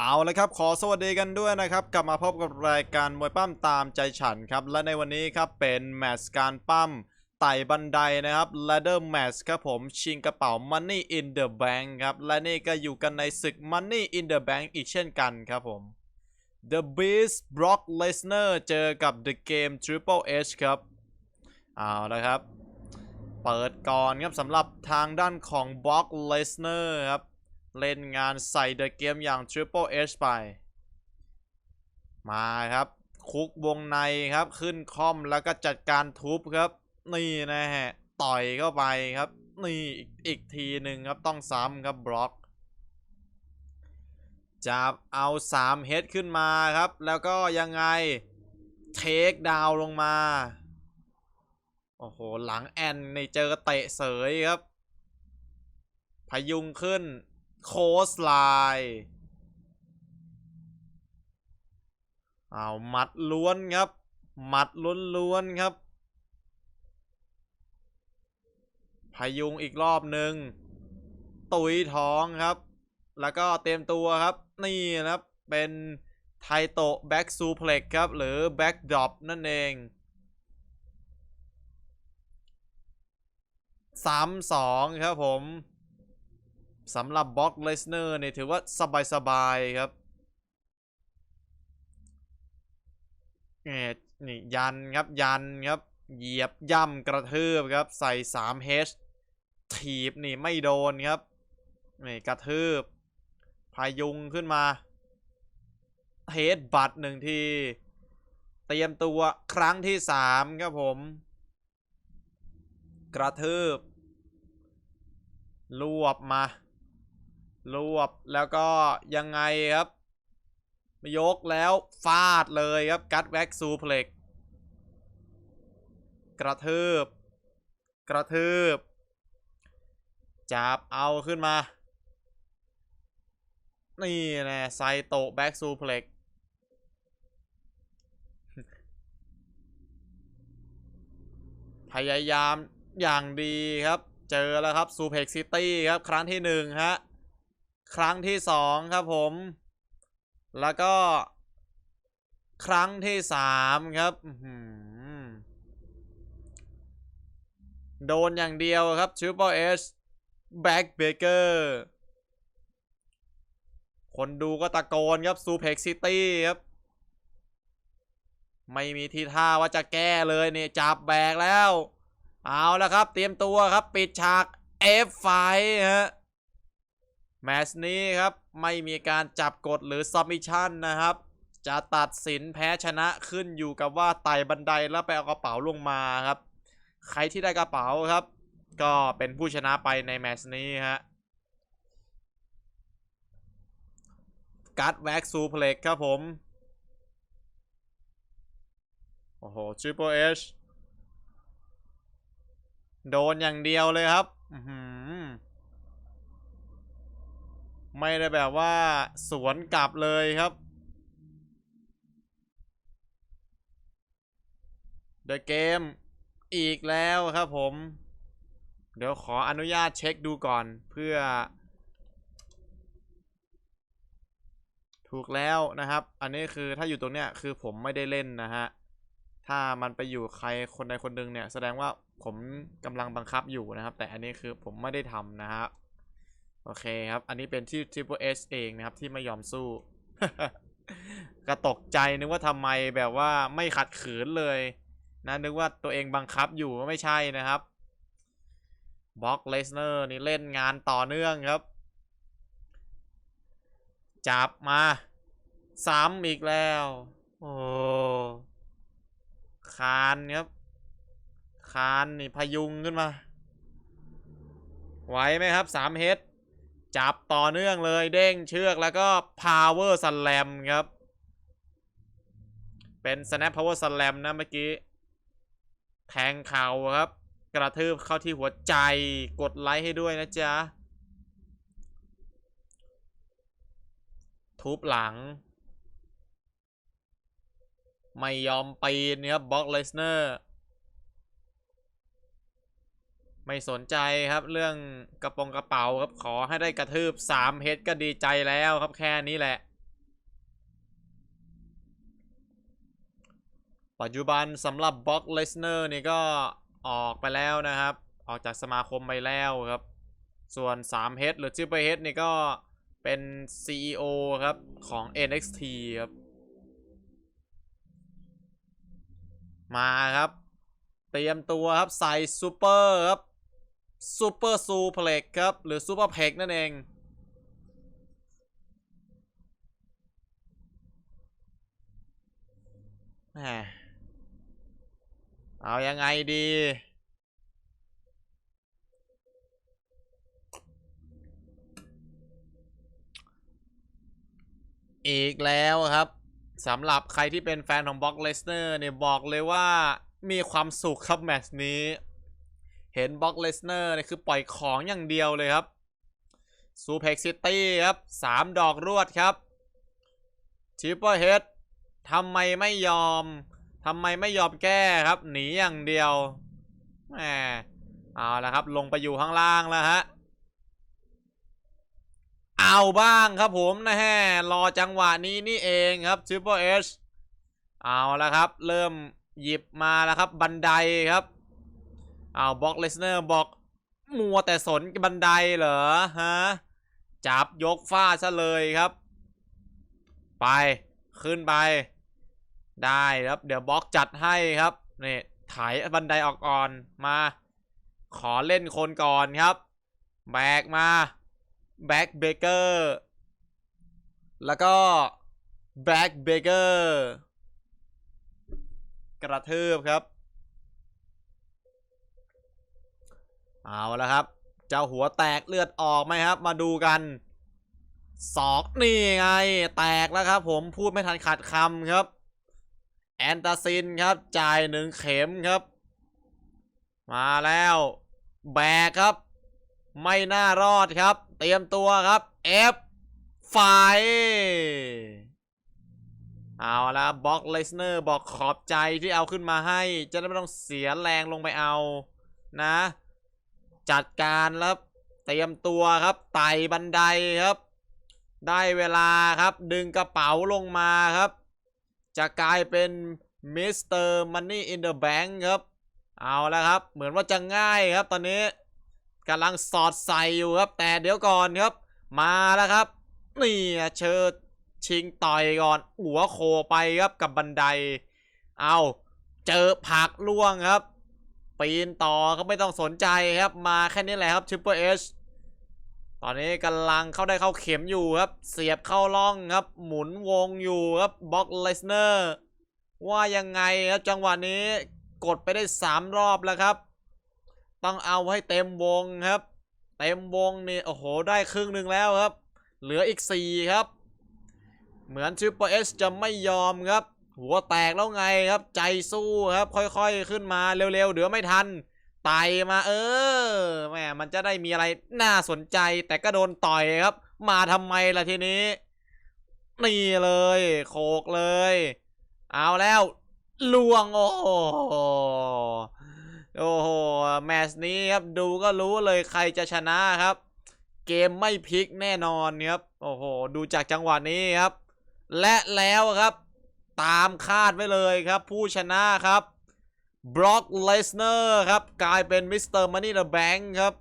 เอาละครับ ขอสวัสดีกันด้วยนะครับ กลับมาพบกับรายการมวยปั้มตามใจฉันครับ และในวันนี้ครับเป็นแมตช์การปั้มไต่บันไดนะครับ ladder match ครับผมชิงกระเป๋า money in the bank ครับ และนี่ก็อยู่กันในศึก money in the bank อีกเช่นกันครับผม The Beast Brock Lesnar เจอกับ The Game Triple H ครับ เอาละครับ เปิดก่อนครับสำหรับทางด้านของ Brock Lesnar ครับ เล่นงานใส่เดอะเกมอย่าง Triple H ไป มาครับ คุกวงในครับขึ้นคอมแล้วก็จัดการทุบครับ นี่นะฮะ ต่อยเข้าไปครับ นี่อีกอีกทีหนึ่งครับต้องซ้ำครับบล็อกจับเอา3เฮดขึ้นมาครับ แล้วก็ยังไง เทคดาวลงมา โอ้โห หลังแอนในเจอเตะเสยครับ พยุงขึ้น โคสไลน์เอาหมัดล้วนครับหมัดล้วนๆครับ พยุงอีกรอบหนึ่งตุยท้องครับ แล้วก็เตรียมตัวครับ นี่นะครับ เป็นไทโตะแบ็กซูเพล็กครับ หรือแบ็กดรอปนั่นเองสามสองครับผม สำหรับบล็อกเลสเนอร์เนี่ยถือว่าสบายๆครับเอ็นี่ยันครับยันครับเหยียบย่ำกระทืบครับ ใส่ 3H ถีบนี่ไม่โดนครับนี่กระทืบ พายุงขึ้นมาเฮดบัตหนึ่งที เตรียมตัวครั้งที่สามครับผม กระทืบ รวบมา รวบแล้วก็ยังไงครับยกแล้วฟาดเลยครับ กัดแว็กซูเพล็ก กระทืบ กระทืบ จับเอาขึ้นมา นี่น่ไซโตแบ็กซูเพล็ก พยายามอย่างดีครับ เจอแล้วครับซูเพล็กซิตี้ครับ ครั้งที่หนึ่งฮะ ครั้งที่สองครับผม แล้วก็ ครั้งที่สามครับโดนอย่างเดียวครับ Triple H Back Baker คนดูก็ตะโกนครับซูเพ็กซิตี้ครับ ไม่มีทีท่าว่าจะแก้เลยเนี่ยจับแบกแล้ว เอาแล้วครับ เตรียมตัวครับ ปิดฉาก F ไฟฮะ แมชนี้ครับ ไม่มีการจับกดหรือ submission นะครับ จะตัดสินแพ้ชนะขึ้นอยู่กับว่าไต่บันไดแล้วไปเอากระเป๋าลงมาครับ ใครที่ได้กระเป๋าครับ ก็เป็นผู้ชนะไปในแมชนี้ฮะกัดแว็กซูเพล็กครับผมโอ้โห Triple H โดนอย่างเดียวเลยครับ อือหือ ไม่ได้แบบว่าสวนกลับเลยครับ The Game อีกแล้วครับผม เดี๋ยวขออนุญาตเช็คดูก่อนเพื่อ ถูกแล้วนะครับ อันนี้คือถ้าอยู่ตรงเนี้ยคือผมไม่ได้เล่นนะฮะ ถ้ามันไปอยู่ใครคนใดคนหนึ่งเนี่ย แสดงว่าผมกำลังบังคับอยู่นะครับ แต่อันนี้คือผมไม่ได้ทำนะครับ โอเคครับ อันนี้เป็นที่ Triple H เองนะครับ ที่ไม่ยอมสู้ ก็ตกใจนึกว่าทำไมแบบว่าไม่ขัดขืนเลยนะนึกว่าตัวเองบังคับอยู่ไม่ใช่นะครับบล็อกเลสเนอร์นี่เล่นงานต่อเนื่องครับ จับมา ซ้ำอีกแล้ว โอ้คานครับ คานนี่พยุงขึ้นมา ไหวไหมครับสามเฮด จับต่อเนื่องเลยเด้งเชือกแล้วก็ power slam ครับ เป็น snap power slam นะเมื่อกี้ แทงเข่าครับ กระทืบเข้าที่หัวใจกดไลค์ให้ด้วยนะจ๊ะ ทุบหลัง ไม่ยอมปีนครับบล็อกเลสเนอร์ ไม่สนใจครับเรื่องกระปงกระเป๋าครับขอให้ได้กระทืบสามเฮดก็ดีใจแล้วครับแค่นี้แหละ ปัจจุบันสำหรับบล็อกเลสเนอร์นี่ก็ออกไปแล้วนะครับ ออกจากสมาคมไปแล้วครับ ส่วน3 h e a d หรือ Triple h e a นี่ก็เป็น CEO ครับ ของ NXT ครับ มาครับ เตรียมตัวครับ ใส่ซูเปอร์ครับ ซูเปอร์ซูเพล็กครับ หรือซูเปอร์เพล็กนั่นเอง เอายังไงดี อีกแล้วครับสำหรับใครที่เป็นแฟนของบ็อกเลสเนอร์เนี่ยบอกเลยว่ามีความสุขครับแมตช์นี้ เห็นบ็อกเลสเนอร์เนี่ยคือปล่อยของอย่างเดียวเลยครับซูเพ็กซิตี้ครับสามดอกรวดครับชิปเปอร์เฮดทำไมไม่ยอมทำไมไม่ยอมแก้ครับหนีอย่างเดียวแหมเอาละครับลงไปอยู่ข้างล่างแล้วฮะเอาบ้างครับผมนะฮะรอจังหวะนี้นี่เองครับ Triple H เอาละครับ เริ่มหยิบมาแล้วครับบันไดครับ เอาบ็อกเลสเนอร์บอกมัวแต่สนบันไดเหรอฮะจับยกฟ้าซะเลยครับ ไปขึ้นไป ได้ครับ เดี๋ยวบล็อกจัดให้ครับนี่ถ่ายบันไดออกก่อนมา ขอเล่นคนก่อนครับ แบกมาแบกเบเกอร์แล้วก็แบกเบเกอร์กระทืบครับ เอาแล้วครับเจ้าหัวแตกเลือดออกไหมครับ มาดูกันสอกนี่ไง แตกแล้วครับ ผมพูดไม่ทันขาดคำครับ แอนตาซินครับ จ่ายหนึ่งเข็มครับ มาแล้ว แบกครับ ไม่น่ารอดครับ เตรียมตัวครับ F ไฟเอาละบ็อกเลสเนอร์บอกขอบใจที่เอาขึ้นมาให้ จะได้ไม่ต้องเสียแรงลงไปเอา นะ จัดการแล้วเตรียมตัวครับไต่บันไดครับ ได้เวลาครับดึงกระเป๋าลงมาครับ จะกลายเป็นมิสเตอร์มันนี่อินเดอะแบงค์ครับ เอาแล้วครับ เหมือนว่าจะง่ายครับตอนนี้กำลังสอดใส่อยู่ครับ แต่เดี๋ยวก่อนครับ มาแล้วครับ นี่เชิดชิงต่อยก่อน หัวโคไปครับกับบันได เอาเจอผักล่วงครับ ปีนต่อก็ไม่ต้องสนใจครับมาแค่นี้แหละครับชิปเปอร์เอชตอนนี้กำลังเข้าได้เข้าเข็มอยู่ครับ เสียบเข้าล่องครับ หมุนวงอยู่ครับบ็อกเลสเนอร์ว่ายังไงครับจังหวะนี้กดไปได้ 3 รอบแล้วครับ ต้องเอาให้เต็มวงครับ เต็มวงนี่โอ้โหได้ครึ่งหนึ่งแล้วครับ เหลืออีก 4 ครับ เหมือนทริปเปอร์เอสจะไม่ยอมครับ หัวแตกแล้วไงครับ ใจสู้ครับ ค่อยๆขึ้นมาเร็วๆเดี๋ยวไม่ทันไต่มาเออแหมมันจะได้มีอะไรน่าสนใจ แต่ก็โดนต่อยครับ มาทำไมล่ะทีนี้ นี่เลย โขกเลย เอาแล้วลวงโอ้โหโอ้โหแมตช์นี้ครับดูก็รู้เลยใครจะชนะครับ เกมไม่พลิกแน่นอนครับ โอ้โห ดูจากจังหวะนี้ครับ และแล้วครับ ตามคาดไว้เลยครับ ผู้ชนะครับบล็อกเลสเนอร์ครับ กลายเป็นมิสเตอร์มันนี่เดอะแบงค์ครับ